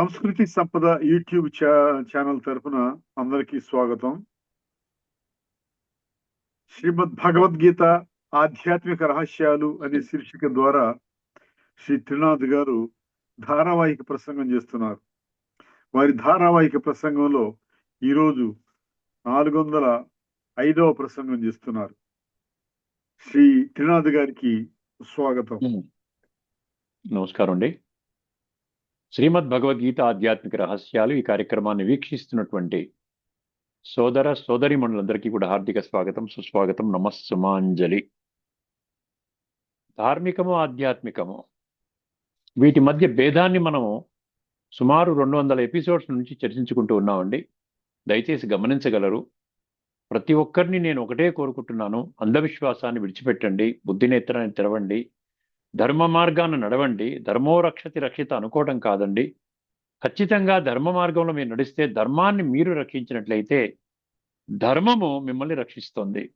సంస్కృతి సంపద YouTube channel తరపున అందరికీ స్వాగతం. శ్రీమద్ భగవద్గీత ఆధ్యాత్మిక రహస్యాలు అనే శీర్షిక ద్వారా శ్రీ త్రినాథ్ గారు ధారావాహిక ప్రసంగం చేస్తున్నారు. వారి ధారావాహిక ప్రసంగంలో ఈరోజు నాలుగు వందల ఐదవ ప్రసంగం చేస్తున్నారు. శ్రీ త్రినాథ్ గారికి స్వాగతం. నమస్కారం అండి. శ్రీమద్ భగవద్గీత ఆధ్యాత్మిక రహస్యాలు ఈ కార్యక్రమాన్ని వీక్షిస్తున్నటువంటి సోదర సోదరి మనులందరికీ కూడా హార్దిక స్వాగతం సుస్వాగతం నమస్సుమాంజలి. ధార్మికము ఆధ్యాత్మికము వీటి మధ్య భేదాన్ని మనము సుమారు రెండు వందల ఎపిసోడ్స్ నుంచి చర్చించుకుంటూ ఉన్నామండి. దయచేసి గమనించగలరు. ప్రతి ఒక్కరిని నేను ఒకటే కోరుకుంటున్నాను. అంధవిశ్వాసాన్ని విడిచిపెట్టండి బుద్ధినేత్రాన్ని తెరవండి ధర్మ మార్గాన్ని నడవండి. ధర్మో రక్షతి రక్షిత అనుకోవడం కాదండి. ఖచ్చితంగా ధర్మ మార్గంలో మీరు నడిస్తే ధర్మాన్ని మీరు రక్షించినట్లయితే ధర్మము మిమ్మల్ని రక్షిస్తుంది.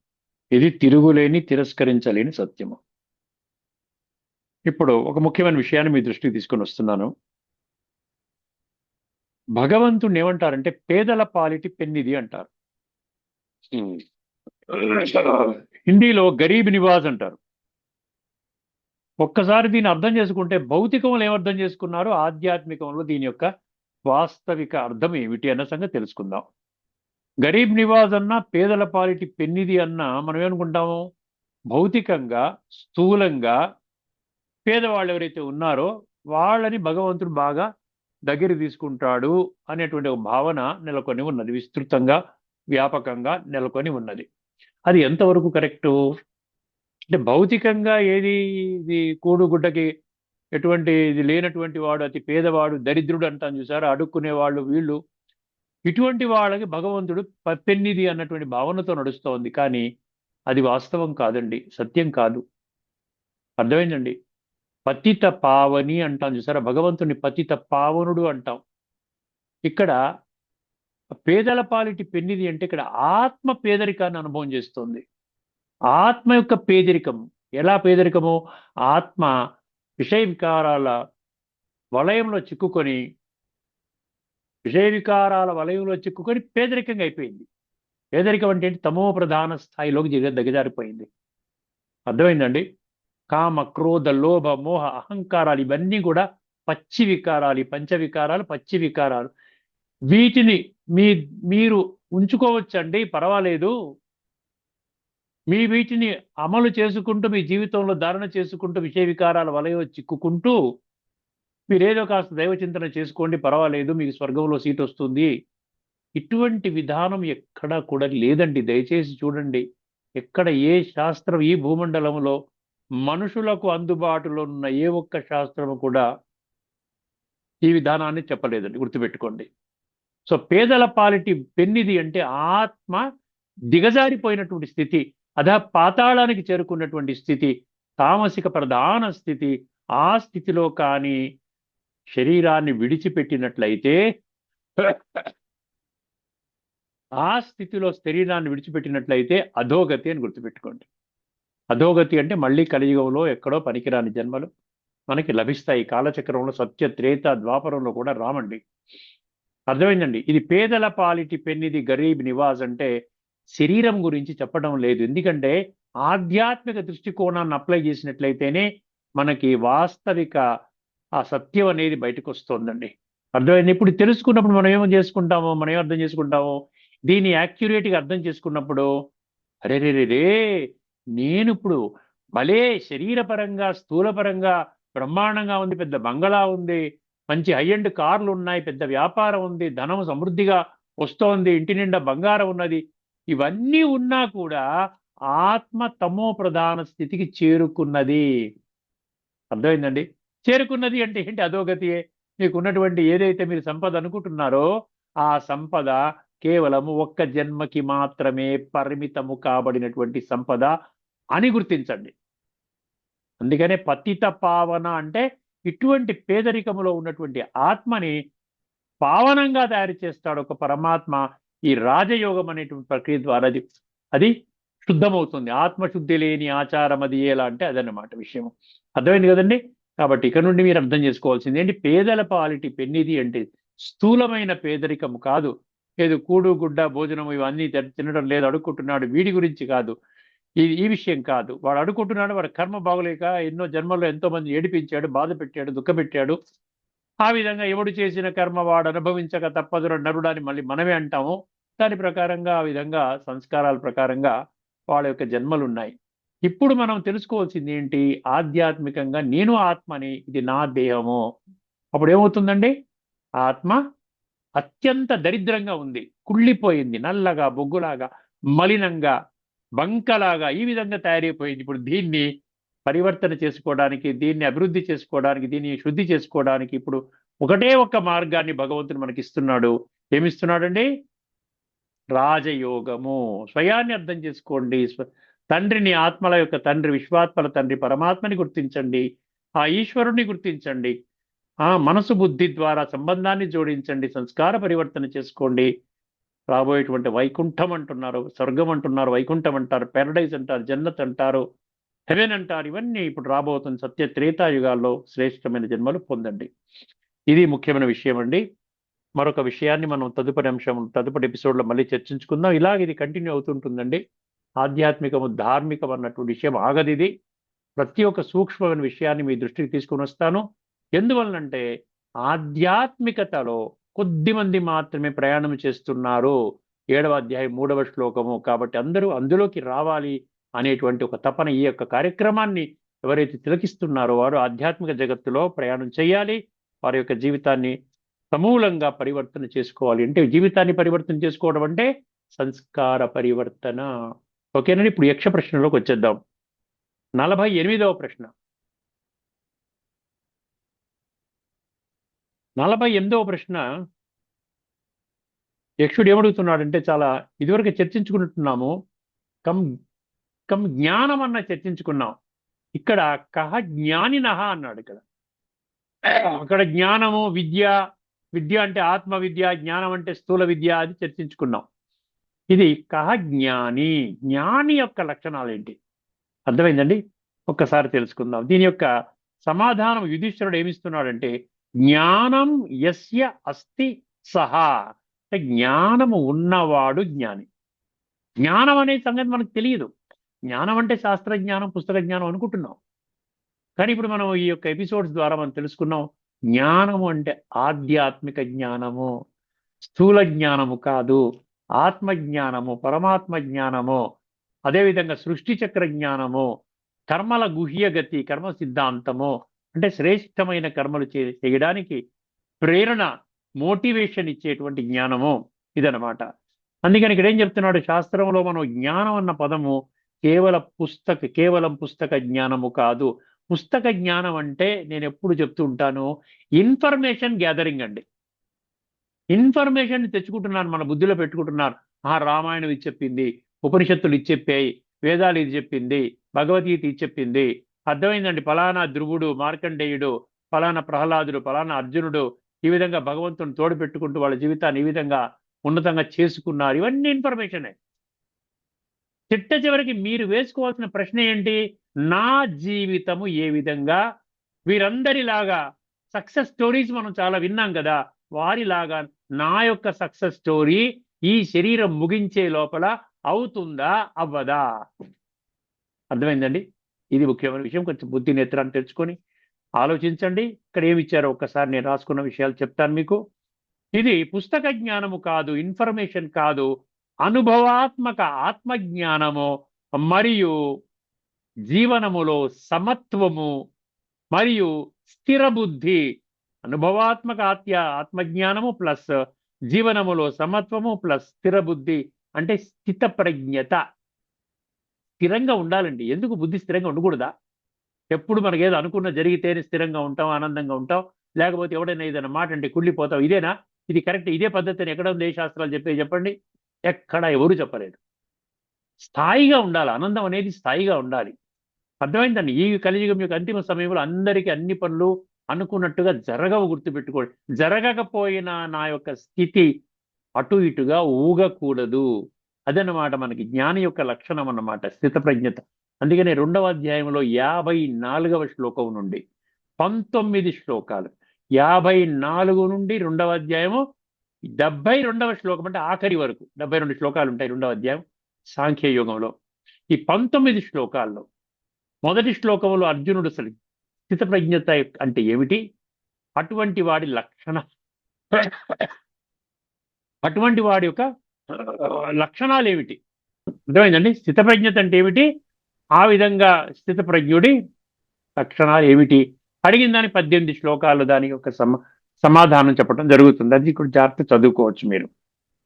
ఇది తిరుగులేని తిరస్కరించలేని సత్యము. ఇప్పుడు ఒక ముఖ్యమైన విషయాన్ని మీ దృష్టికి తీసుకొని వస్తున్నాను. భగవంతుడిని ఏమంటారంటే పేదల పాలిటి పెన్నిది అంటారు. హిందీలో గరీబ్ నివాజ్ అంటారు. ఒక్కసారి దీన్ని అర్థం చేసుకుంటే భౌతికంలో ఏమర్థం చేసుకున్నారో? ఆధ్యాత్మికంలో దీని యొక్క వాస్తవిక అర్థం ఏమిటి అన్న సంగతి తెలుసుకుందాం. గరీబ్ నివాజ్ అన్న పేదల పాలిటి పెన్నిది అన్న మనం ఏమనుకుంటాము భౌతికంగా స్థూలంగా పేదవాళ్ళు ఎవరైతే ఉన్నారో వాళ్ళని భగవంతుడు బాగా దగ్గర తీసుకుంటాడు అనేటువంటి ఒక భావన నెలకొని ఉన్నది. విస్తృతంగా వ్యాపకంగా నెలకొని ఉన్నది. అది ఎంతవరకు కరెక్టు? అంటే భౌతికంగా ఏది ఇది కూడుగుడ్డకి ఎటువంటి ఇది లేనటువంటి వాడు అతి పేదవాడు దరిద్రుడు అంటాను చూసారు? అడుక్కునే వాళ్ళు వీళ్ళు. ఇటువంటి వాళ్ళకి భగవంతుడు పెన్నిది అన్నటువంటి భావనతో నడుస్తోంది. కానీ అది వాస్తవం కాదండి. సత్యం కాదు. అర్థమైందండి? పతిత పావని అంటాం చూసారా? భగవంతుని పతిత పావనుడు అంటాం. ఇక్కడ పేదల పాలిటి పెన్నిది అంటే ఇక్కడ ఆత్మ పేదరికాన్ని అనుభవం చేస్తోంది. ఆత్మ యొక్క పేదరికం ఎలా పేదరికము? ఆత్మ విషయ వికారాల వలయంలో చిక్కుకొని విషయ వికారాల వలయంలో చిక్కుకొని పేదరికంగా అయిపోయింది. పేదరికం అంటే తమో ప్రధాన స్థాయిలోకి దిగ దిగజారిపోయింది అర్థమైందండి? కామ క్రోధ లోభ మోహ అహంకారాలు ఇవన్నీ కూడా పచ్చి వికారాలు ఈ పంచ వికారాలు పచ్చి వికారాలు. వీటిని మీ మీరు ఉంచుకోవచ్చండి పర్వాలేదు. మీ వీటిని అమలు చేసుకుంటూ మీ జీవితంలో ధారణ చేసుకుంటూ విషయ వికారాల వలయ చిక్కుకుంటూ మీరేదో కాస్త దైవచింతన చేసుకోండి పర్వాలేదు మీకు స్వర్గంలో సీట్ వస్తుంది. ఇటువంటి విధానం ఎక్కడా కూడా లేదండి. దయచేసి చూడండి ఎక్కడ ఏ శాస్త్రం ఈ భూమండలంలో మనుషులకు అందుబాటులో ఉన్న ఏ ఒక్క శాస్త్రము కూడా ఈ విధానాన్ని చెప్పలేదండి గుర్తుపెట్టుకోండి. సో పేదల పాలిటి పెన్నిది అంటే ఆత్మ దిగజారిపోయినటువంటి స్థితి. అధ పాతాళానికి చేరుకున్నటువంటి స్థితి తామసిక ప్రధాన స్థితి. ఆ స్థితిలో కానీ శరీరాన్ని విడిచిపెట్టినట్లయితే ఆ స్థితిలో శరీరాన్ని విడిచిపెట్టినట్లయితే అధోగతి అని గుర్తుపెట్టుకోండి. అధోగతి అంటే మళ్ళీ కలియుగంలో ఎక్కడో పనికిరాని జన్మలు. మనకి లభిస్తాయి. కాలచక్రంలో సత్య త్రేత ద్వాపరంలో కూడా రామండి. అర్థమైందండి? ఇది పేదల పాలిటి పెన్నిది గరీబ్ నివాజ్ అంటే శరీరం గురించి చెప్పడం లేదు. ఎందుకంటే ఆధ్యాత్మిక దృష్టికోణాన్ని అప్లై చేసినట్లయితేనే మనకి వాస్తవిక ఆ సత్యం అనేది బయటకు వస్తుందండి. అర్థమైంది? ఇప్పుడు తెలుసుకున్నప్పుడు మనం ఏమో చేసుకుంటామో మనం ఏం అర్థం చేసుకుంటామో దీన్ని యాక్యురేట్గా అర్థం చేసుకున్నప్పుడు అరే రే రే రే నేను ఇప్పుడు భలే శరీరపరంగా స్థూలపరంగా బ్రహ్మాండంగా ఉంది పెద్ద బంగళా ఉంది మంచి హై అండ్ కార్లు ఉన్నాయి పెద్ద వ్యాపారం ఉంది ధనం సమృద్ధిగా వస్తోంది ఇంటి నిండా బంగారం ఉన్నది ఇవన్నీ ఉన్నా కూడా ఆత్మ తమో ప్రధాన స్థితికి చేరుకున్నది. అర్థమైందండి? చేరుకున్నది అంటే ఏంటి? అధోగతియే మీకు ఉన్నటువంటి ఏదైతే మీరు సంపద అనుకుంటున్నారో ఆ సంపద కేవలము ఒక్క జన్మకి మాత్రమే పరిమితము కాబడినటువంటి సంపద అని గుర్తించండి. అందుకనే పతిత పావన అంటే ఇటువంటి పేదరికములో ఉన్నటువంటి ఆత్మని పావనంగా తయారు చేస్తాడు ఒక పరమాత్మ. ఈ రాజయోగం అనేటువంటి ప్రక్రియ ద్వారా అది అది శుద్ధమవుతుంది. ఆత్మశుద్ధి లేని ఆచారం అది ఎలా అంటే అదన్నమాట విషయం అర్థమైంది కదండి? కాబట్టి ఇక్కడ నుండి మీరు అర్థం చేసుకోవాల్సింది ఏంటి? పేదల పాలిటి పెన్నిది అంటే స్థూలమైన పేదరికము కాదు. ఏదో కూడు గుడ్డ భోజనం ఇవన్నీ తిన- తినడం లేదు అడుక్కుంటున్నాడు వీడి గురించి కాదు. ఇది ఈ విషయం కాదు. వాడు అడుక్కుంటున్నాడు వాడు కర్మ బాగలేక ఎన్నో జన్మల్లో ఎంతో మంది ఏడిపించాడు బాధ పెట్టాడు దుఃఖపెట్టాడు ఆ విధంగా ఎవడు చేసిన కర్మ వాడు అనుభవించక తప్పదుర నరుడని మళ్ళీ మనమే అంటాము. దాని ప్రకారంగా ఆ విధంగా సంస్కారాల ప్రకారంగా వాళ్ళ యొక్క జన్మలు ఉన్నాయి ఇప్పుడు మనం తెలుసుకోవాల్సింది ఏంటి? ఆధ్యాత్మికంగా నేను ఆత్మని ఇది నా దేహము. అప్పుడు ఏమవుతుందండి? ఆత్మ అత్యంత దరిద్రంగా ఉంది. కుళ్ళిపోయింది నల్లగా బొగ్గులాగా మలినంగా బంకలాగా ఈ విధంగా తయారైపోయింది. ఇప్పుడు దీన్ని పరివర్తన చేసుకోవడానికి దీన్ని అభివృద్ధి చేసుకోవడానికి దీన్ని శుద్ధి చేసుకోవడానికి ఇప్పుడు ఒకటే ఒక్క మార్గాన్ని భగవంతుడు మనకి ఇస్తున్నాడు ఏమిస్తున్నాడండి? రాజయోగము. స్వయాన్ని అర్థం చేసుకోండి. స్వ- తండ్రిని ఆత్మల యొక్క తండ్రి విశ్వాత్మల తండ్రి పరమాత్మని గుర్తించండి. ఆ ఈశ్వరుణ్ణి గుర్తించండి. ఆ మనసు బుద్ధి ద్వారా సంబంధాన్ని జోడించండి. సంస్కార పరివర్తన చేసుకోండి. రాబోయేటువంటి వైకుంఠం అంటున్నారు స్వర్గం అంటున్నారు వైకుంఠం అంటారు పారడైజ్ అంటారు జన్నత్ అంటారు హెవెన్ అంటారు. ఇవన్నీ ఇప్పుడు రాబోతున్న సత్య త్రేతాయుగాల్లో శ్రేష్టమైన జన్మలు పొందండి. ఇది ముఖ్యమైన విషయం అండి మరొక విషయాన్ని మనం తదుపరి అంశం తదుపరి ఎపిసోడ్లో మళ్ళీ చర్చించుకుందాం. ఇలాగ ఇది కంటిన్యూ అవుతుంటుందండి. ఆధ్యాత్మికము ధార్మికం అన్నటువంటి విషయం ఆగది ఇది. ప్రతి ఒక్క సూక్ష్మమైన విషయాన్ని మీ దృష్టికి తీసుకుని వస్తాను. ఎందువలనంటే ఆధ్యాత్మికతలో కొద్ది మంది మాత్రమే ప్రయాణం చేస్తున్నారు. ఏడవ అధ్యాయం మూడవ శ్లోకము. కాబట్టి అందరూ అందులోకి రావాలి అనేటువంటి ఒక తపన ఈ యొక్క కార్యక్రమాన్ని ఎవరైతే తిలకిస్తున్నారో వారు ఆధ్యాత్మిక జగత్తులో ప్రయాణం చేయాలి. వారి యొక్క జీవితాన్ని సమూలంగా పరివర్తన చేసుకోవాలి. అంటే జీవితాన్ని పరివర్తన చేసుకోవడం అంటే సంస్కార పరివర్తన. ఓకేనండి? ఇప్పుడు యక్ష ప్రశ్నలోకి వచ్చేద్దాం. నలభై ఎనిమిదవ ప్రశ్న. నలభై ఎనిమిదవ ప్రశ్న. యక్షుడు ఏమడుగుతున్నాడంటే చాలా ఇదివరకు చర్చించుకుంటున్నాము కం కం జ్ఞానం అన్న చర్చించుకున్నాం. ఇక్కడ కహ జ్ఞానినహ అన్నాడు ఇక్కడ. అక్కడ జ్ఞానము విద్య విద్య అంటే ఆత్మ విద్య జ్ఞానం అంటే స్థూల విద్య అది చర్చించుకున్నాం. ఇది కహ జ్ఞాని. జ్ఞాని యొక్క లక్షణాలు ఏంటి? అర్థమైందండి? ఒక్కసారి తెలుసుకుందాం. దీని యొక్క సమాధానం యుధిష్ఠరుడు ఏమిస్తున్నాడంటే జ్ఞానం యస్య అస్తి సహా. అంటే జ్ఞానము ఉన్నవాడు జ్ఞాని. జ్ఞానం అనే సంగతి మనకు తెలియదు. జ్ఞానం అంటే శాస్త్ర జ్ఞానం పుస్తక జ్ఞానం అనుకుంటున్నాం. కానీ ఇప్పుడు మనం ఈ యొక్క ఎపిసోడ్స్ ద్వారా మనం తెలుసుకున్నాం జ్ఞానము అంటే ఆధ్యాత్మిక జ్ఞానము స్థూల జ్ఞానము కాదు ఆత్మ జ్ఞానము పరమాత్మ జ్ఞానము అదేవిధంగా సృష్టి చక్ర జ్ఞానము కర్మల గుహ్యగతి కర్మ సిద్ధాంతము అంటే శ్రేష్టమైన కర్మలు చే చేయడానికి ప్రేరణ మోటివేషన్ ఇచ్చేటువంటి జ్ఞానము ఇదనమాట అందుకని ఇక్కడ ఏం చెప్తున్నాడు? శాస్త్రంలో మనం జ్ఞానం అన్న పదము కేవల పుస్తక కేవలం పుస్తక జ్ఞానము కాదు. పుస్తక జ్ఞానం అంటే నేను ఎప్పుడు చెప్తూ ఉంటాను ఇన్ఫర్మేషన్ గ్యాదరింగ్ అండి. ఇన్ఫర్మేషన్ తెచ్చుకుంటున్నాను మన బుద్ధిలో పెట్టుకుంటున్నారు. ఆ రామాయణం ఇది చెప్పింది ఉపనిషత్తులు ఇది చెప్పాయి వేదాలు ఇది చెప్పింది భగవద్గీత ఇది చెప్పింది. అర్థమైందండి? ఫలానా ధ్రువుడు మార్కండేయుడు ఫలానా ప్రహ్లాదుడు ఫలానా అర్జునుడు ఈ విధంగా భగవంతుని తోడు పెట్టుకుంటూ వాళ్ళ జీవితాన్ని ఈ విధంగా ఉన్నతంగా చేసుకున్నారు. ఇవన్నీ ఇన్ఫర్మేషనే. చిట్ట చివరికి మీరు వేసుకోవాల్సిన ప్రశ్న ఏంటి? నా జీవితము ఏ విధంగా? వీరందరిలాగా సక్సెస్ స్టోరీస్ మనం చాలా విన్నాం కదా. వారిలాగా నా యొక్క సక్సెస్ స్టోరీ ఈ శరీరం ముగించే లోపల అవుతుందా? అవ్వదా? అర్థమైందండి? ఇది ముఖ్యమైన విషయం. కొంచెం బుద్ధి నేత్రాన్ని తెచ్చుకొని ఆలోచించండి. ఇక్కడ ఏమి ఇచ్చారో ఒక్కసారి నేను రాసుకున్న విషయాలు చెప్తాను మీకు. ఇది పుస్తక జ్ఞానము కాదు ఇన్ఫర్మేషన్ కాదు. అనుభవాత్మక ఆత్మజ్ఞానము మరియు జీవనములో సమత్వము మరియు స్థిర బుద్ధి అనుభవాత్మక ఆత్య ఆత్మజ్ఞానము ప్లస్ జీవనములో సమత్వము ప్లస్ స్థిర బుద్ధి అంటే స్థిత ప్రజ్ఞత స్థిరంగా ఉండాలండి. ఎందుకు బుద్ధి స్థిరంగా ఉండకూడదా? ఎప్పుడు మనకేదో ఏదో అనుకున్న జరిగితేనే స్థిరంగా ఉంటాం ఆనందంగా ఉంటాం. లేకపోతే ఎవడైనా ఏదైనా మాట అంటే కుళ్ళిపోతాం. ఇదేనా? ఇది కరెక్ట్. ఇదే పద్ధతిని ఎక్కడ ఉంది ఏ శాస్త్రాలు చెప్పే చెప్పండి? ఎక్కడ ఎవరు చెప్పలేదు. స్థాయిగా ఉండాలి ఆనందం అనేది స్థాయిగా ఉండాలి. అర్థమైందండి? ఈ కలియుగం యొక్క అంతిమ సమయంలో అందరికీ అన్ని పనులు అనుకున్నట్టుగా జరగవు గుర్తుపెట్టుకోండి. జరగకపోయినా నా యొక్క స్థితి అటు ఇటుగా ఊగకూడదు. అదనమాట మనకి జ్ఞాని యొక్క లక్షణం అన్నమాట స్థితప్రజ్ఞత. అందుకనే రెండవ అధ్యాయంలో యాభై నాలుగవ శ్లోకం నుండి పంతొమ్మిది శ్లోకాలు యాభై నాలుగు నుండి రెండవ అధ్యాయము డెబ్బై రెండవ శ్లోకం అంటే ఆఖరి వరకు డెబ్బై రెండు శ్లోకాలు ఉంటాయి రెండవ అధ్యాయం సాంఖ్య యుగంలో. ఈ పంతొమ్మిది శ్లోకాల్లో మొదటి శ్లోకంలో అర్జునుడు అసలు స్థితప్రజ్ఞత అంటే ఏమిటి? అటువంటి వాడి లక్షణ అటువంటి వాడి యొక్క లక్షణాలు ఏమిటి? అర్థమైందండి? స్థితప్రజ్ఞత అంటే ఏమిటి? ఆ విధంగా స్థితప్రజ్ఞుడి లక్షణాలు ఏమిటి? అడిగిన దాని పద్దెనిమిది శ్లోకాలు దాని యొక్క సమ సమాధానం చెప్పడం జరుగుతుంది. అది ఇక్కడ జాగ్రత్త చదువుకోవచ్చు మీరు.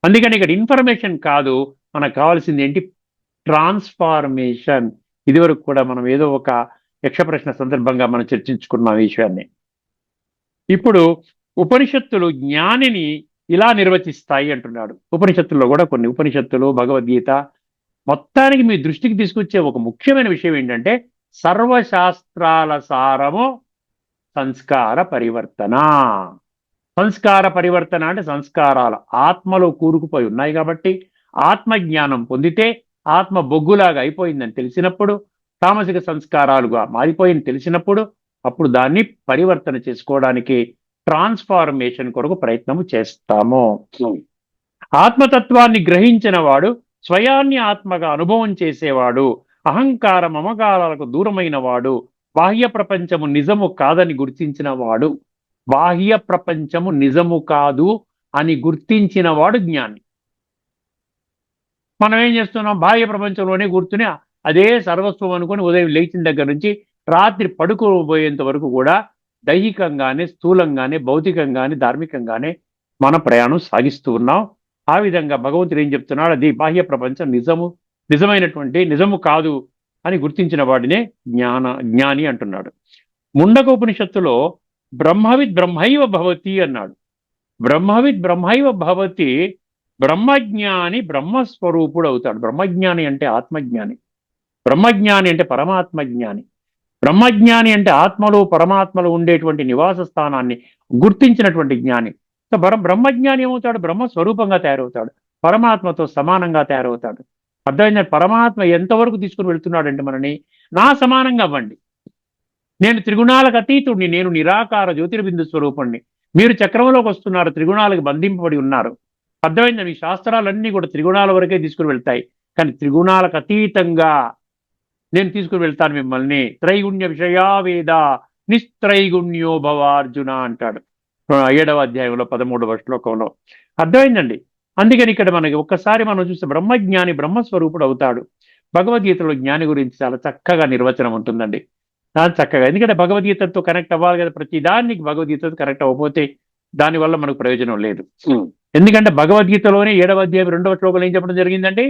అందుకని ఇక్కడ ఇన్ఫర్మేషన్ కాదు మనకు కావాల్సింది ఏంటి? ట్రాన్స్ఫార్మేషన్. ఇదివరకు కూడా మనం ఏదో ఒక యక్ష ప్రశ్న సందర్భంగా మనం చర్చించుకున్నాం ఈ విషయాన్ని. ఇప్పుడు ఉపనిషత్తులు జ్ఞానిని ఇలా నిర్వచిస్తాయి అంటున్నాడు. ఉపనిషత్తుల్లో కూడా కొన్ని ఉపనిషత్తులు భగవద్గీత మొత్తానికి మీ దృష్టికి తీసుకొచ్చే ఒక ముఖ్యమైన విషయం ఏంటంటే సర్వశాస్త్రాల సారము సంస్కార పరివర్తన. సంస్కార పరివర్తన అంటే సంస్కారాలు ఆత్మలో కూరుకుపోయి ఉన్నాయి కాబట్టి ఆత్మ జ్ఞానం పొందితే ఆత్మ బొగ్గులాగా అయిపోయిందని తెలిసినప్పుడు తామసిక సంస్కారాలుగా మారిపోయింది తెలిసినప్పుడు అప్పుడు దాన్ని పరివర్తన చేసుకోవడానికి ట్రాన్స్ఫార్మేషన్ కొరకు ప్రయత్నము చేస్తాము. ఆత్మతత్వాన్ని గ్రహించిన వాడు స్వయాన్ని ఆత్మగా అనుభవం చేసేవాడు అహంకార మమకారాలకు దూరమైన వాడు బాహ్య ప్రపంచము నిజము కాదని గుర్తించిన వాడు బాహ్య ప్రపంచము నిజము కాదు అని గుర్తించిన వాడు జ్ఞాని. మనం ఏం చేస్తున్నాం? బాహ్య ప్రపంచంలోనే గుర్తుని అదే సర్వస్వం అనుకుని ఉదయం లేచిన దగ్గర నుంచి రాత్రి పడుకోబోయేంత వరకు కూడా దైహికంగానే స్థూలంగానే భౌతికంగానే ధార్మికంగానే మన ప్రయాణం సాగిస్తూ ఉన్నాం. ఆ విధంగా భగవంతుడు ఏం చెప్తున్నాడు? అది బాహ్య ప్రపంచం నిజము నిజమైనటువంటి నిజము కాదు అని గుర్తించిన వాడినే జ్ఞాన జ్ఞాని అంటున్నాడు. ముండక ఉపనిషత్తులో బ్రహ్మవిద్ బ్రహ్మైవ భవతి అన్నాడు. బ్రహ్మవిద్ బ్రహ్మైవ భవతి బ్రహ్మజ్ఞాని బ్రహ్మస్వరూపుడు అవుతాడు బ్రహ్మజ్ఞాని అంటే ఆత్మజ్ఞాని. బ్రహ్మజ్ఞాని అంటే పరమాత్మ జ్ఞాని బ్రహ్మజ్ఞాని అంటే ఆత్మలు పరమాత్మలు ఉండేటువంటి నివాస స్థానాన్ని గుర్తించినటువంటి జ్ఞాని. బ్రహ్మజ్ఞాని ఏమవుతాడు? బ్రహ్మ స్వరూపంగా తయారవుతాడు. పరమాత్మతో సమానంగా తయారవుతాడు. అర్థమైంది? పరమాత్మ ఎంతవరకు తీసుకుని వెళ్తున్నాడంటే మనని? నా సమానంగా అవ్వండి. నేను త్రిగుణాలకు అతీతుడిని నేను నిరాకార జ్యోతిర్బిందు స్వరూపుణ్ణి. మీరు చక్రంలోకి వస్తున్నారు త్రిగుణాలకు బంధింపబడి ఉన్నారు. అర్థమైంది? మీ శాస్త్రాలన్నీ కూడా త్రిగుణాల వరకే తీసుకుని వెళ్తాయి. కానీ త్రిగుణాలకు అతీతంగా నేను తీసుకుని వెళ్తాను మిమ్మల్ని. త్రైగుణ్య విషయా వేద నిస్త్రైగుణ్యో భవార్జున అంటాడు. ఏడవ అధ్యాయంలో పదమూడవ శ్లోకంలో. అర్థమైందండి? అందుకని ఇక్కడ మనకి ఒక్కసారి మనం చూస్తే బ్రహ్మజ్ఞాని బ్రహ్మస్వరూపుడు అవుతాడు. భగవద్గీతలో జ్ఞాని గురించి చాలా చక్కగా నిర్వచనం ఉంటుందండి. చాలా చక్కగా. ఎందుకంటే భగవద్గీతతో కనెక్ట్ అవ్వాలి కదా ప్రతి దానికి భగవద్గీతతో కనెక్ట్ అవ్వకపోతే దానివల్ల మనకు ప్రయోజనం లేదు. ఎందుకంటే భగవద్గీతలోనే ఏడవ అధ్యాయం రెండవ శ్లోకంలో ఏం చెప్పడం జరిగిందండి?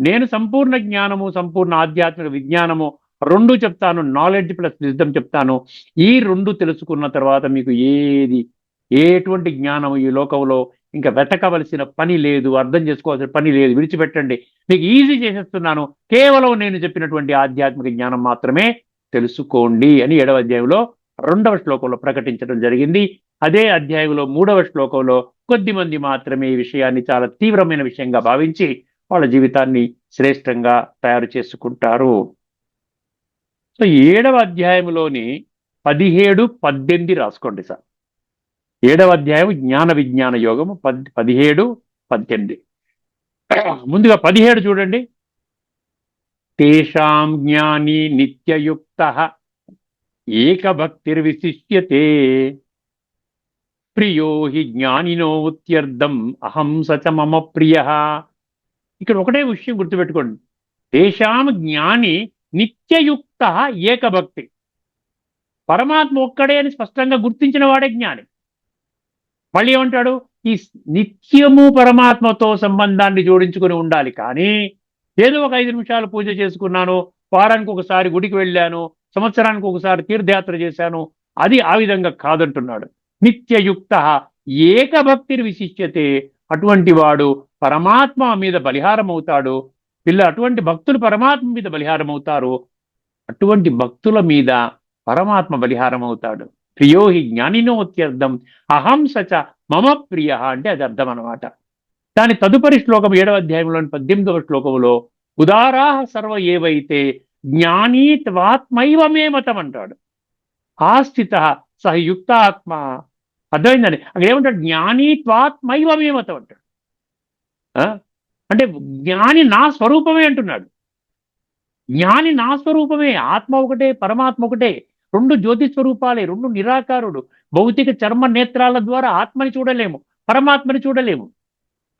నేను సంపూర్ణ జ్ఞానము సంపూర్ణ ఆధ్యాత్మిక విజ్ఞానము రెండు చెప్తాను నాలెడ్జ్ ప్లస్ విజ్డమ్ చెప్తాను. ఈ రెండు తెలుసుకున్న తర్వాత మీకు ఏది ఎటువంటి జ్ఞానం ఈ లోకంలో? ఇంకా వెతకవలసిన పని లేదు అర్థం చేసుకోవాల్సిన పని లేదు విడిచిపెట్టండి. మీకు ఈజీ చేసేస్తున్నాను. కేవలం నేను చెప్పినటువంటి ఆధ్యాత్మిక జ్ఞానం మాత్రమే తెలుసుకోండి అని ఏడవ అధ్యాయంలో రెండవ శ్లోకంలో ప్రకటించడం జరిగింది. అదే అధ్యాయంలో మూడవ శ్లోకంలో కొద్ది మంది మాత్రమే ఈ విషయాన్ని చాలా తీవ్రమైన విషయంగా భావించి వాళ్ళ జీవితాన్ని శ్రేష్టంగా తయారు చేసుకుంటారు. సో ఏడవ అధ్యాయంలోని పదిహేడు పద్దెనిమిది రాసుకోండి సార్. ఏడవ అధ్యాయం జ్ఞాన విజ్ఞాన యోగము పద్ పదిహేడు పద్దెనిమిది. ముందుగా పదిహేడు చూడండి. తేషాం జ్ఞాని నిత్యయుక్త ఏకభక్తిర్విశిష్యతే. ప్రియో హి జ్ఞానినో ఉత్యర్థం అహం సచ మమ ప్రియ. ఇక్కడ ఒకటే విషయం గుర్తుపెట్టుకోండి. తేషాం జ్ఞాని నిత్యయుక్త ఏకభక్తి. పరమాత్మ ఒక్కడే అని స్పష్టంగా గుర్తించిన వాడే జ్ఞాని. మళ్ళీ ఏమంటాడు? ఈ నిత్యము పరమాత్మతో సంబంధాన్ని జోడించుకొని ఉండాలి. కానీ ఏదో ఒక ఐదు నిమిషాలు పూజ చేసుకున్నాను వారానికి ఒకసారి గుడికి వెళ్ళాను సంవత్సరానికి ఒకసారి తీర్థయాత్ర చేశాను అది ఆ విధంగా కాదంటున్నాడు. నిత్యయుక్త ఏకభక్తిని విశిష్యతే అటువంటి వాడు పరమాత్మ మీద బలిహారం అవుతాడు పిల్ల అటువంటి భక్తులు పరమాత్మ మీద బలిహారం అవుతారు అటువంటి భక్తుల మీద పరమాత్మ బలిహారం అవుతాడు ప్రియోహి జ్ఞానినోత్యర్థం. అహం సచ మమ ప్రియ అంటే అది అర్థం అనమాట దాని తదుపరి శ్లోకం ఏడవ అధ్యాయంలోని పద్దెనిమిదవ శ్లోకములో ఉదారాహ సర్వ ఏవైతే జ్ఞానీ త్వాత్మైవ మే మతం అంటాడు. ఆస్థిత సహ యుక్తాత్మ. అర్థమైందండి? అక్కడ ఏమంటాడు? జ్ఞానీత్వాత్మైవమే మతం అంటాడు. ఆ? అంటే జ్ఞాని నా స్వరూపమే అంటున్నాడు. జ్ఞాని నా స్వరూపమే ఆత్మ ఒకటే పరమాత్మ ఒకటే. రెండు జ్యోతి స్వరూపాలే రెండు నిరాకారుడు. భౌతిక చర్మ నేత్రాల ద్వారా ఆత్మని చూడలేము పరమాత్మని చూడలేము.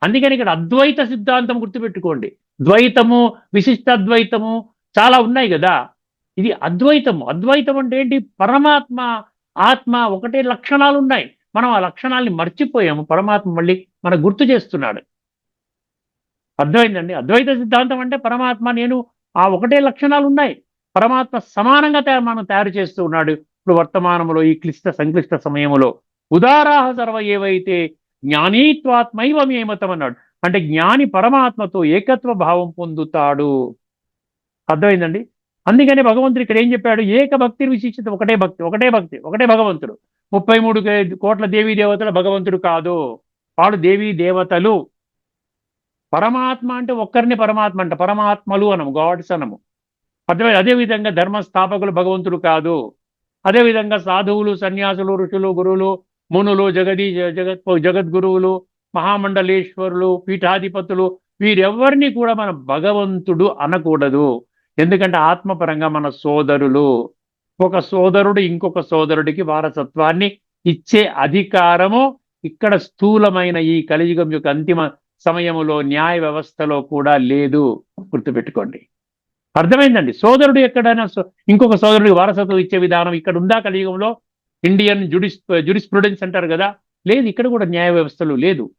అందుకని ఇక్కడ అద్వైత సిద్ధాంతం గుర్తుపెట్టుకోండి. ద్వైతము విశిష్టాద్వైతము చాలా ఉన్నాయి కదా. ఇది అద్వైతము. అద్వైతం అంటే ఏంటి? పరమాత్మ ఆత్మ ఒకటే లక్షణాలు ఉన్నాయి. మనం ఆ లక్షణాలని మర్చిపోయాము. పరమాత్మ మళ్ళీ మనకు గుర్తు చేస్తున్నాడు. అర్థమైందండి? అద్వైత సిద్ధాంతం అంటే పరమాత్మ నేను ఆ ఒకటే లక్షణాలు ఉన్నాయి. పరమాత్మ సమానంగా మనం తయారు చేస్తూ ఉన్నాడు. ఇప్పుడు వర్తమానంలో ఈ క్లిష్ట సంక్లిష్ట సమయంలో ఉదారాహ సర్వ ఏవైతే జ్ఞానీత్వాత్మైవమేమతం అన్నాడు అంటే జ్ఞాని పరమాత్మతో ఏకత్వ భావం పొందుతాడు. అర్థమైందండి? అందుకనే భగవంతుడు ఇక్కడ ఏం చెప్పాడు? ఏక భక్తి విశిష్టత ఒకటే భక్తి ఒకటే భక్తి ఒకటే భగవంతుడు. ముప్పై మూడు కోట్ల దేవీ దేవతల భగవంతుడు కాదు. వాడు దేవీ దేవతలు. పరమాత్మ అంటే ఒక్కరిని పరమాత్మ అంట. పరమాత్మలు అనము గాడ్స్ అనము. అదే అదేవిధంగా ధర్మ స్థాపకులు భగవంతుడు కాదు. అదేవిధంగా సాధువులు సన్యాసులు ఋషులు గురువులు మునులు జగదీ జగత్ జగద్గురువులు మహామండలేశ్వరులు పీఠాధిపతులు వీరెవ్వరిని కూడా మన భగవంతుడు అనకూడదు. ఎందుకంటే ఆత్మపరంగా మన సోదరులు. ఒక సోదరుడు ఇంకొక సోదరుడికి వారసత్వాన్ని ఇచ్చే అధికారము ఇక్కడ స్థూలమైన ఈ కలియుగం యొక్క అంతిమ సమయములో న్యాయ వ్యవస్థలో కూడా లేదు. గుర్తుపెట్టుకోండి. అర్థమైందండి. సోదరుడు ఎక్కడైనా సో- ఇంకొక సోదరుడికి వారసత్వం ఇచ్చే విధానం ఇక్కడ ఉందా కలియుగంలో? ఇండియన్ జుడిస్ జుడిస్ప్రుడెన్స్ అంటారు కదా? లేదు ఇక్కడ కూడా న్యాయ వ్యవస్థలు లేదు.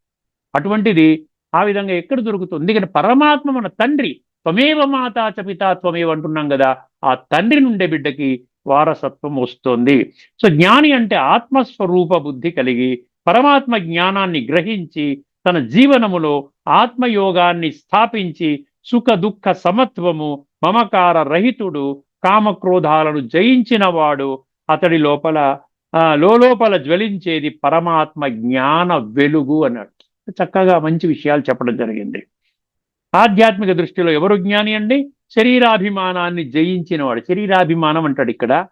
అటువంటిది ఆ విధంగా ఎక్కడ దొరుకుతుంది? ఎందుకంటే పరమాత్మ మన తండ్రి. త్వమేవ మాతా చ త్వమేవ అంటున్నాం కదా. ఆ తండ్రి నుండే బిడ్డకి వారసత్వం వస్తుంది. సో జ్ఞాని అంటే ఆత్మస్వరూప బుద్ధి కలిగి పరమాత్మ జ్ఞానాన్ని గ్రహించి తన జీవనములో ఆత్మయోగాన్ని స్థాపించి సుఖ దుఃఖ సమత్వము మమకార రహితుడు కామక్రోధాలను జయించినవాడు. అతడి లోపల లోపల జ్వలించేది పరమాత్మ జ్ఞాన వెలుగు అన్నాడు. చక్కగా మంచి విషయాలు చెప్పడం జరిగింది. ఆధ్యాత్మిక దృష్టిలో ఎవరు జ్ఞాని అండి? శరీరాభిమానాన్ని జయించినవాడు. శరీరాభిమానం అంటాడు ఇక్కడ.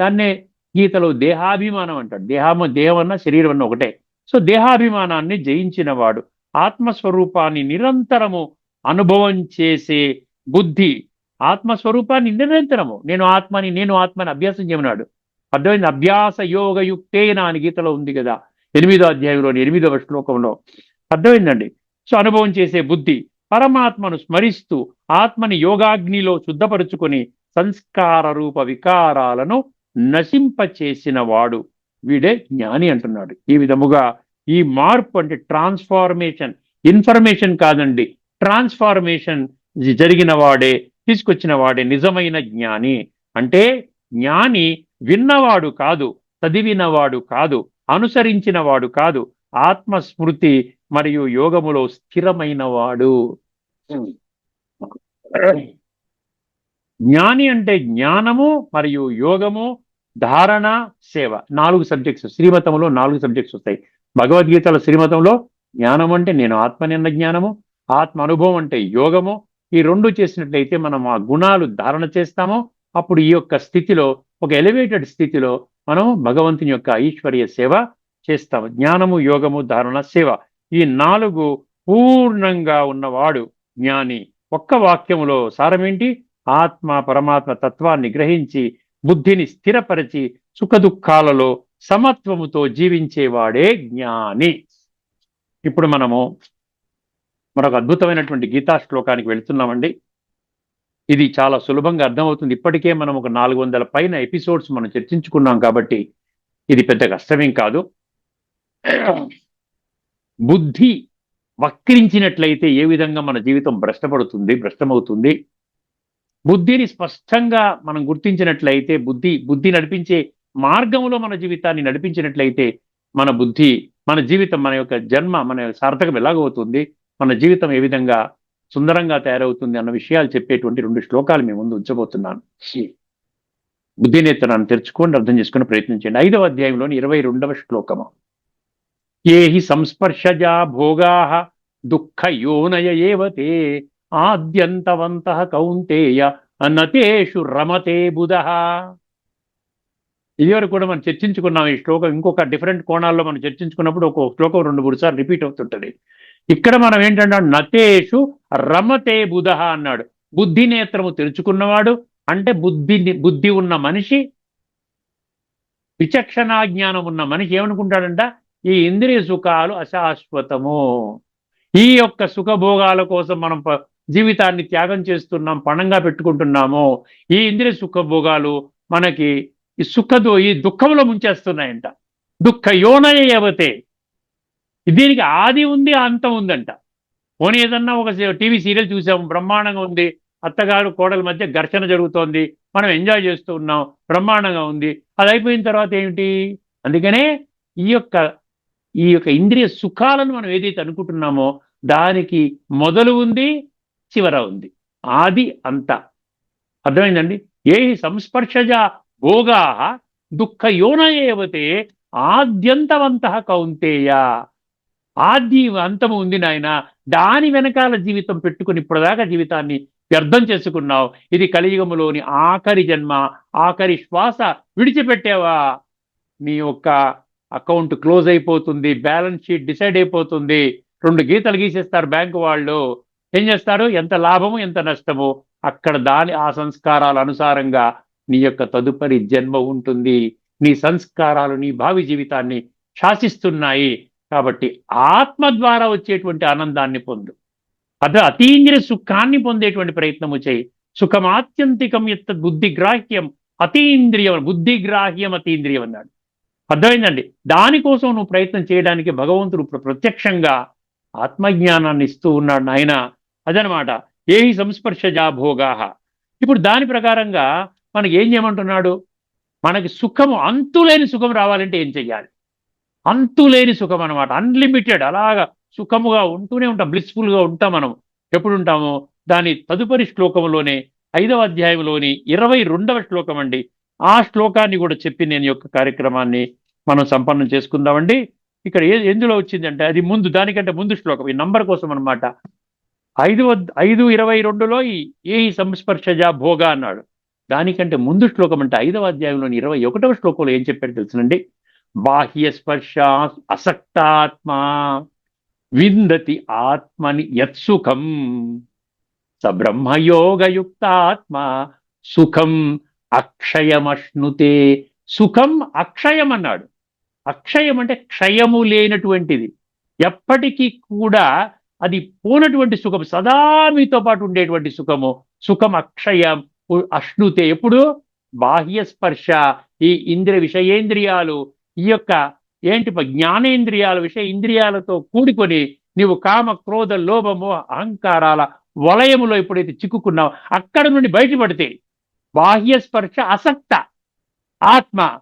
దాన్నే గీతలో దేహాభిమానం అంటాడు. దేహము దేహం అన్న శరీరం అన్న ఒకటే. సో దేహాభిమానాన్ని జయించినవాడు. ఆత్మస్వరూపాన్ని నిరంతరము అనుభవం చేసే బుద్ధి ఆత్మస్వరూపాన్ని నిరంతరము. నేను ఆత్మని నేను ఆత్మని అభ్యాసం చేయమన్నాడు. అర్థమైంది? అభ్యాస యోగయుక్తేన అని గీతలో ఉంది కదా. ఎనిమిదో అధ్యాయంలోని ఎనిమిదవ శ్లోకంలో. అర్థమైందండి? సో అనుభవం చేసే బుద్ధి పరమాత్మను స్మరిస్తూ ఆత్మని యోగాగ్నిలో శుద్ధపరుచుకొని సంస్కార రూప వికారాలను నశింపచేసిన వాడు వీడే జ్ఞాని అంటున్నాడు. ఈ విధముగా ఈ మార్పు అంటే ట్రాన్స్ఫార్మేషన్. ఇన్ఫర్మేషన్ కాదండి. ట్రాన్స్ఫార్మేషన్ జరిగిన వాడే తీసుకొచ్చిన వాడే నిజమైన జ్ఞాని. అంటే జ్ఞాని విన్నవాడు కాదు చదివినవాడు కాదు అనుసరించిన వాడు కాదు ఆత్మస్మృతి మరియు యోగములో స్థిరమైన వాడు జ్ఞాని అంటే జ్ఞానము మరియు యోగము ధారణ సేవ. నాలుగు సబ్జెక్ట్స్. శ్రీమతంలో నాలుగు సబ్జెక్ట్స్ వస్తాయి. భగవద్గీతలో శ్రీమతంలో జ్ఞానం అంటే నేను ఆత్మనిన్న జ్ఞానము ఆత్మ అనుభవం అంటే యోగము ఈ రెండు చేసినట్లయితే మనం ఆ గుణాలు ధారణ చేస్తామో. అప్పుడు ఈ యొక్క స్థితిలో ఒక ఎలివేటెడ్ స్థితిలో మనం భగవంతుని యొక్క ఐశ్వర్య సేవ చేస్తాము. జ్ఞానము యోగము ధారణ సేవ. ఈ నాలుగు పూర్ణంగా ఉన్నవాడు జ్ఞాని. ఒక్క వాక్యములో సారమేంటి ఆత్మ పరమాత్మ తత్వాన్ని గ్రహించి బుద్ధిని స్థిరపరిచి సుఖదుఖాలలో సమత్వముతో జీవించేవాడే జ్ఞాని. ఇప్పుడు మనము మరొక అద్భుతమైనటువంటి గీతా శ్లోకానికి వెళుతున్నామండి. ఇది చాలా సులభంగా అర్థమవుతుంది. ఇప్పటికే మనం ఒక నాలుగు వందల పైన ఎపిసోడ్స్ మనం చర్చించుకున్నాం కాబట్టి ఇది పెద్ద కష్టమేం కాదు. బుద్ధి వక్రించినట్లయితే ఏ విధంగా మన జీవితం భ్రష్టపడుతుంది భ్రష్టమవుతుంది? బుద్ధిని స్పష్టంగా మనం గుర్తించినట్లయితే బుద్ధి బుద్ధి నడిపించే మార్గంలో మన జీవితాన్ని నడిపించినట్లయితే మన బుద్ధి మన జీవితం మన యొక్క జన్మ మన సార్థకం ఎలాగవుతుంది? మన జీవితం ఏ విధంగా సుందరంగా తయారవుతుంది అన్న విషయాలు చెప్పేటువంటి రెండు శ్లోకాలు మీ ముందు ఉంచబోతున్నాను. బుద్ధి నేత్రాన్ని తెరుచుకోండి అర్థం చేసుకుని ప్రయత్నించండి ఐదవ అధ్యాయంలోని ఇరవై రెండవ శ్లోకము. ఏ హి సంస్పర్శజా భోగా దుఃఖ యోనయ ఏవతే ఆద్యంతవంత కౌంతేయ నతేషు రమతే బుధ. ఇదివరకు కూడా మనం చర్చించుకున్నాం ఈ శ్లోకం. ఇంకొక డిఫరెంట్ కోణాల్లో మనం చర్చించుకున్నప్పుడు ఒక శ్లోకం రెండు మూడు సార్లు రిపీట్ అవుతుంటది. ఇక్కడ మనం ఏంటంటే నతేషు రమతే బుధ అన్నాడు. బుద్ధి నేత్రము తెరుచుకున్నవాడు అంటే బుద్ధి బుద్ధి ఉన్న మనిషి విచక్షణా జ్ఞానం ఉన్న మనిషి ఏమనుకుంటాడంట? ఈ ఇంద్రియ సుఖాలు అశాశ్వతము. ఈ యొక్క సుఖభోగాల కోసం మనం జీవితాన్ని త్యాగం చేస్తున్నాం పణంగా పెట్టుకుంటున్నాము. ఈ ఇంద్రియ సుఖభోగాలు మనకి ఈ సుఖదో ఈ దుఃఖంలో ముంచేస్తున్నాయంట. దుఃఖ యోనయవతే దీనికి ఆది ఉంది అంతం ఉందంట. పోనీ ఏదన్నా ఒక టీవీ సీరియల్ చూసాము బ్రహ్మాండంగా ఉంది అత్తగారు కోడల మధ్య ఘర్షణ జరుగుతోంది మనం ఎంజాయ్ చేస్తూ ఉన్నాం బ్రహ్మాండంగా ఉంది అది అయిపోయిన తర్వాత ఏమిటి? అందుకనే ఈ యొక్క ఈ యొక్క ఇంద్రియ సుఖాలను మనం ఏదైతే అనుకుంటున్నామో దానికి మొదలు ఉంది చివర ఉంది. ఆది అంత. అర్థమైందండి? ఏ సంస్పర్శజ భోగా దుఃఖ యోన ఏవతే ఆద్యంతవంత కౌంతేయ. ఆది అంతము ఉంది నాయన. దాని వెనకాల జీవితం పెట్టుకుని ఇప్పటిదాకా జీవితాన్ని వ్యర్థం చేసుకున్నావు. ఇది కలియుగములోని ఆఖరి జన్మ ఆఖరి శ్వాస విడిచిపెట్టావా? నీ యొక్క అకౌంట్ క్లోజ్ అయిపోతుంది బ్యాలెన్స్ షీట్ డిసైడ్ అయిపోతుంది. రెండు గీతలు గీసేస్తారు బ్యాంకు వాళ్ళు. ఏం చేస్తారు? ఎంత లాభము ఎంత నష్టము? అక్కడ దాని ఆ సంస్కారాల అనుసారంగా నీ యొక్క తదుపరి జన్మ ఉంటుంది. నీ సంస్కారాలు నీ భావి జీవితాన్ని శాసిస్తున్నాయి. కాబట్టి ఆత్మ ద్వారా వచ్చేటువంటి ఆనందాన్ని పొందు. అదే అతీంద్రియ సుఖాన్ని పొందేటువంటి ప్రయత్నము చేయి. సుఖమాత్యంతికం ఎత్త బుద్ధిగ్రాహ్యం అతీంద్రియం బుద్ధిగ్రాహ్యం అతీంద్రియం అన్నాడు అర్థమైందండి దానికోసం నువ్వు ప్రయత్నం చేయడానికి భగవంతుడు ప్ర- ప్రత్యక్షంగా ఆత్మజ్ఞానాన్ని ఇస్తూ ఉన్నాడు నాయన. అదనమాట ఏహి సంస్పర్శజా భోగాహ ఇప్పుడు దాని ప్రకారంగా మనకి ఏం చేయమంటున్నాడు? మనకి సుఖము అంతులేని సుఖం రావాలంటే ఏం చెయ్యాలి? అంతులేని సుఖం అనమాట అన్లిమిటెడ్ అలాగా సుఖముగా ఉంటూనే ఉంటాం బ్లిస్ఫుల్గా గా ఉంటాం మనం. ఎప్పుడు ఉంటామో దాని తదుపరి శ్లోకంలోనే ఐదవ అధ్యాయంలోని ఇరవై రెండవ శ్లోకం అండి ఆ శ్లోకాన్ని కూడా చెప్పి నేను యొక్క కార్యక్రమాన్ని మనం సంపన్నం చేసుకుందామండి. ఇక్కడ ఏ ఎందులో వచ్చిందంటే అది ముందు దానికంటే ముందు శ్లోకం ఈ నంబర్ కోసం అన్నమాట. ఐదు ఐదు ఇరవై రెండులో ఈ ఏ సంస్పర్శజ భోగ అన్నాడు. దానికంటే ముందు శ్లోకం అంటే ఐదవ అధ్యాయంలోని ఇరవై ఒకటవ శ్లోకంలో ఏం చెప్పారు తెలుసునండి? బాహ్య స్పర్శ అసక్తాత్మ విందతి ఆత్మని యత్సుఖం స బ్రహ్మయోగయుక్తాత్మ సుఖం అక్షయమశ్నుతే. సుఖం అక్షయం అన్నాడు అక్షయం అంటే క్షయము లేనటువంటిది. ఎప్పటికీ కూడా అది పోనటువంటి సుఖం సదా మీతో పాటు ఉండేటువంటి సుఖము. సుఖం అక్షయం అశ్నుతే. ఎప్పుడు? బాహ్య స్పర్శ ఈ ఇంద్రియ విషయేంద్రియాలు ఈ యొక్క ఏంటి జ్ఞానేంద్రియాల విషయ ఇంద్రియాలతో కూడుకొని నీవు కామ క్రోధ లోభము అహంకారాల వలయములో ఎప్పుడైతే చిక్కుకున్నావు అక్కడ నుండి బయటపడితే బాహ్య స్పర్శ అసక్త. ఆత్మ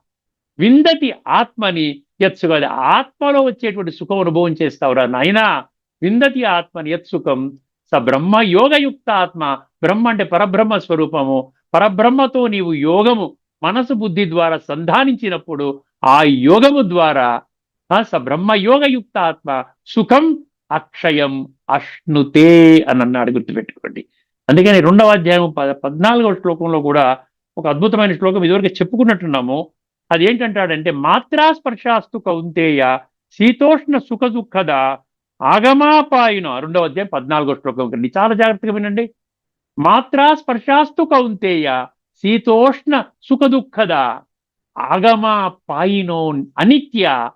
విందతి ఆత్మని యత్సుకది. ఆత్మలో వచ్చేటువంటి సుఖం అనుభవం చేస్తావురా నాయనా. విందతి ఆత్మని యత్సుఖం స బ్రహ్మ యోగయుక్త ఆత్మ. బ్రహ్మ అంటే పరబ్రహ్మ స్వరూపము. పరబ్రహ్మతో నీవు యోగము. మనసు బుద్ధి ద్వారా సంధానించినప్పుడు ఆ యోగము ద్వారా స బ్రహ్మ యోగయుక్త ఆత్మ సుఖం అక్షయం అష్ణుతే అని అన్నాడు గుర్తుపెట్టుకోండి. అందుకని రెండవ అధ్యాయం పద పద్నాలుగవ శ్లోకంలో కూడా ఒక అద్భుతమైన శ్లోకం ఇదివరకు చెప్పుకున్నట్టున్నాము. అది ఏంటంటాడంటే మాత్రా స్పర్శాస్తు కౌంతేయ శీతోష్ణ సుఖ దుఃఖద ఆగమాపాయును రెండవ అధ్యాయం పద్నాలుగో శ్లోకం. కండి చాలా జాగ్రత్తగా వినండి. మాత్రా స్పర్శాస్తు కౌంతేయ శీతోష్ణ సుఖ దుఃఖద ఆగమాపాయినో అనిత్య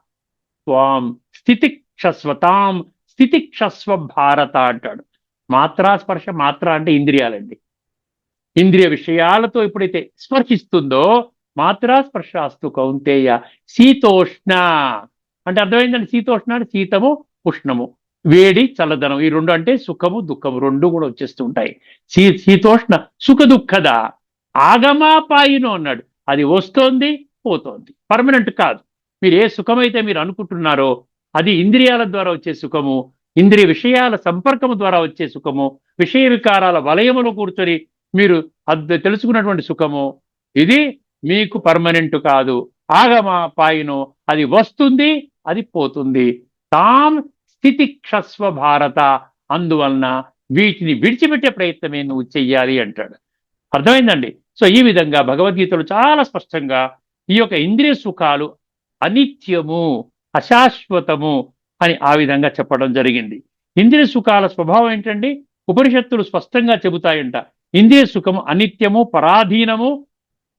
త్వాం స్థితిక్షస్వతాం స్థితిక్షస్వ భారత అంటాడు మాత్రా స్పర్శ మాత్ర అంటే ఇంద్రియాలండి। ఇంద్రియ విషయాలతో ఎప్పుడైతే స్పర్శిస్తుందో మాత్రా స్పర్శాస్తు కౌంతేయ శీతోష్ణ అంటే అర్థమైందండి శీతోష్ణ అంటే శీతము ఉష్ణము వేడి చల్లదనం ఈ రెండు అంటే సుఖము దుఃఖము రెండు కూడా వచ్చేస్తూ ఉంటాయి. శీ శీతోష్ణ సుఖ దుఃఖద. ఆగమాపాయిను అన్నాడు. అది వస్తోంది పోతోంది. పర్మనెంట్ కాదు. మీరు ఏ సుఖమైతే మీరు అనుకుంటున్నారో అది ఇంద్రియాల ద్వారా వచ్చే సుఖము ఇంద్రియ విషయాల సంపర్కము ద్వారా వచ్చే సుఖము విషయ వికారాల వలయములో కూర్చొని మీరు అది తెలుసుకున్నటువంటి సుఖము ఇది మీకు పర్మనెంట్ కాదు. ఆగమాపాయిను అది వస్తుంది అది పోతుంది. తాం స్థితి క్షస్వ భారత అందువలన వీటిని విడిచిపెట్టే ప్రయత్నమే నువ్వు చెయ్యాలి అంటాడు. అర్థమైందండి? సో ఈ విధంగా భగవద్గీతలో చాలా స్పష్టంగా ఈ యొక్క ఇంద్రియ సుఖాలు అనిత్యము అశాశ్వతము అని ఆ విధంగా చెప్పడం జరిగింది. ఇంద్రియ సుఖాల స్వభావం ఏంటండి? ఉపనిషత్తులు స్పష్టంగా చెబుతాయంట. ఇంద్రియ సుఖము అనిత్యము పరాధీనము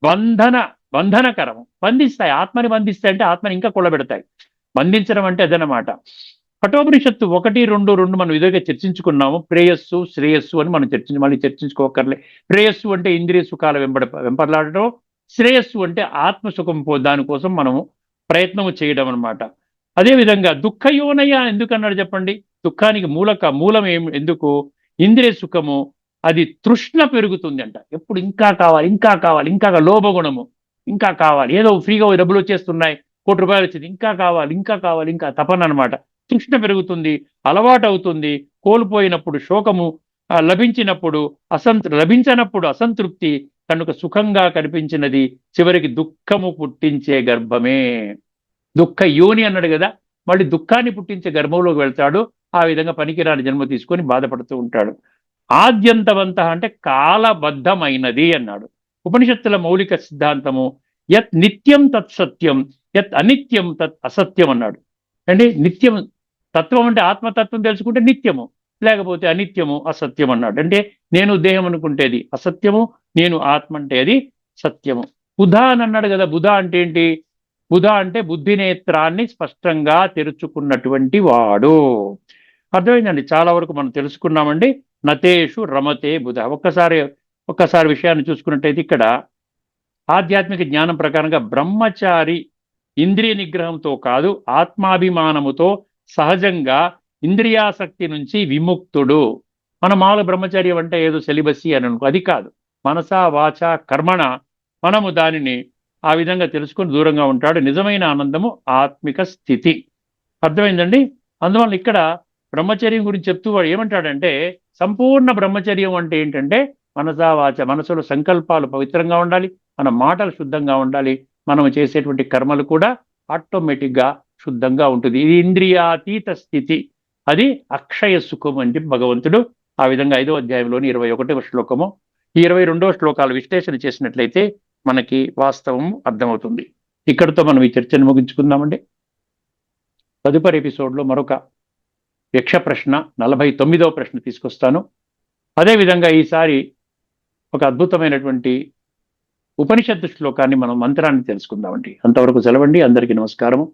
బంధన బంధనకరము. బంధిస్తాయి. ఆత్మని బంధిస్తాయి అంటే ఆత్మని ఇంకా కొల్లబెడతాయి బంధించడం అంటే అదనమాట. కఠోపనిషత్తు ఒకటి రెండు రెండు మనం ఇదిగా చర్చించుకున్నాము. ప్రేయస్సు శ్రేయస్సు అని మనం చర్చించి మళ్ళీ చర్చించుకోకర్లే ప్రేయస్సు అంటే ఇంద్రియ సుఖాల వెంబడ వెంపర్లాడటం శ్రేయస్సు అంటే ఆత్మ సుఖం పో దానికోసం మనము ప్రయత్నము చేయడం అనమాట అదేవిధంగా దుఃఖయోనయ ఎందుకన్నాడు చెప్పండి? దుఃఖానికి మూలక మూలం ఏం ఎందుకు? ఇంద్రియ సుఖము అది తృష్ణ పెరుగుతుంది అంట ఎప్పుడు ఇంకా కావాలి ఇంకా కావాలి ఇంకా లోభగుణము ఇంకా కావాలి. ఏదో ఫ్రీగా డబ్బులు వచ్చేస్తున్నాయి కోటి రూపాయలు వచ్చింది ఇంకా కావాలి ఇంకా కావాలి ఇంకా తపన అనమాట తృష్ణ పెరుగుతుంది అలవాటు అవుతుంది కోల్పోయినప్పుడు శోకము లభించినప్పుడు అసంత లభించనప్పుడు అసంతృప్తి కనుక సుఖంగా కనిపించినది చివరికి దుఃఖము పుట్టించే గర్భమే. దుఃఖ యోని అన్నాడు కదా మళ్ళీ దుఃఖాన్ని పుట్టించే గర్భంలోకి వెళ్తాడు ఆ విధంగా పనికిరాని జన్మ తీసుకొని బాధపడుతూ ఉంటాడు. ఆద్యంతవంత అంటే కాలబద్ధమైనది అన్నాడు. ఉపనిషత్తుల మౌలిక సిద్ధాంతము యత్ నిత్యం తత్ సత్యం యత్ అనిత్యం తత్ అసత్యం అన్నాడు. అంటే నిత్యం తత్వం అంటే ఆత్మతత్వం తెలుసుకుంటే నిత్యము లేకపోతే అనిత్యము అసత్యం అన్నాడు. అంటే నేను దేహం అనుకుంటేది అసత్యము నేను ఆత్మ అంటే అది సత్యము. బుధ అని అన్నాడు కదా బుధ అంటే ఏంటి? బుధ అంటే బుద్ధి నేత్రాన్ని స్పష్టంగా తెరుచుకున్నటువంటి వాడు. అర్థమైందండి? చాలా వరకు మనం తెలుసుకున్నామండి. నతేషు రమతే బుధ. ఒక్కసారి ఒక్కసారి విషయాన్ని చూసుకున్నట్టయితే ఇక్కడ ఆధ్యాత్మిక జ్ఞానం ప్రకారంగా బ్రహ్మచారి ఇంద్రియ నిగ్రహంతో కాదు ఆత్మాభిమానముతో సహజంగా ఇంద్రియాసక్తి నుంచి విముక్తుడు. మన మామూలు బ్రహ్మచర్యం అంటే ఏదో సెలిబసి అని అనుకో అది కాదు. మనస వాచ కర్మణ మనము దానిని ఆ విధంగా తెలుసుకొని దూరంగా ఉంటాడు. నిజమైన ఆనందము ఆత్మిక స్థితి. అర్థమైందండి? అందువల్ల ఇక్కడ బ్రహ్మచర్యం గురించి చెప్తూ వాడు ఏమంటాడంటే సంపూర్ణ బ్రహ్మచర్యం అంటే ఏంటంటే మనసా వాచ మనసులో సంకల్పాలు పవిత్రంగా ఉండాలి మన మాటలు శుద్ధంగా ఉండాలి మనం చేసేటువంటి కర్మలు కూడా ఆటోమేటిక్గా శుద్ధంగా ఉంటుంది. ఇది ఇంద్రియాతీత స్థితి. అది అక్షయ సుఖం అని చెప్పి భగవంతుడు ఆ విధంగా ఐదో అధ్యాయంలోని ఇరవై ఒకటవ శ్లోకము ఈ ఇరవై రెండవ శ్లోకాలు విశ్లేషణ చేసినట్లయితే మనకి వాస్తవం అర్థమవుతుంది. ఇక్కడితో మనం ఈ చర్చను ముగించుకుందామండి. తదుపరి ఎపిసోడ్లో మరొక యక్ష ప్రశ్న నలభై తొమ్మిదవ ప్రశ్న తీసుకొస్తాను. అదేవిధంగా ఈసారి ఒక అద్భుతమైనటువంటి ఉపనిషత్తు శ్లోకాన్ని మనం మంత్రాన్ని తెలుసుకుందామండి. అంతవరకు సెలవండి అందరికీ నమస్కారము.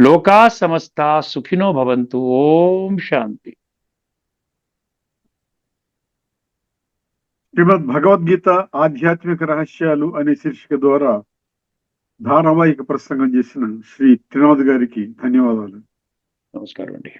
లోకా సమస్త సుఖినో భవంతు ఓం శాంతి. శ్రీమద్ భగవద్గీత ఆధ్యాత్మిక రహస్యాలు అనే శీర్షిక ద్వారా ధారావాహిక ప్రసంగం చేసిన శ్రీ త్రినాథ్ గారికి ధన్యవాదాలు. నమస్కారం అండి.